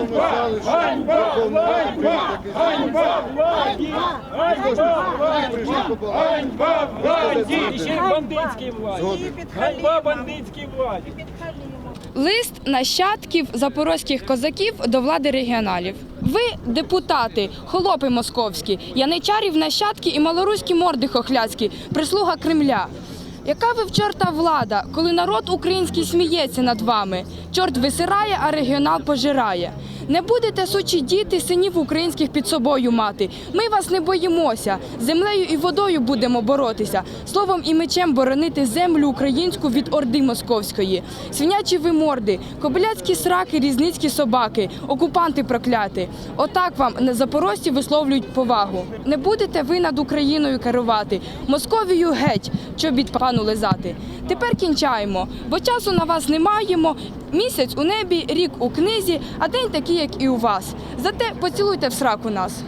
Ганьба! Ганьба владі! Ганьба владі! Ганьба владі! І ще й бандитській владі! Ганьба бандитській владі! Лист нащадків запорозьких козаків до влади регіоналів. Ви, депутати, холопи московські, яничарів нащадки і малоруські морди хохляцькі, прислуга Кремля. Яка ви в чорта влада, коли народ український сміється над вами? Чорт висирає, а регіонал пожирає. Не будете сучі діти синів українських під собою мати. Ми вас не боїмося. Землею і водою будемо боротися. Словом і мечем боронити землю українську від орди московської. Свинячі ви морди, кобиляцькі сраки, різницькі собаки, окупанти прокляти. Отак вам на запорожці висловлюють повагу. Не будете ви над Україною керувати. Московію геть, чобіт пану лизати. Тепер кінчаємо, бо часу на вас не маємо. Місяць у небі, рік у книзі, а день такий, як і у вас. Зате поцілуйте в сраку нас.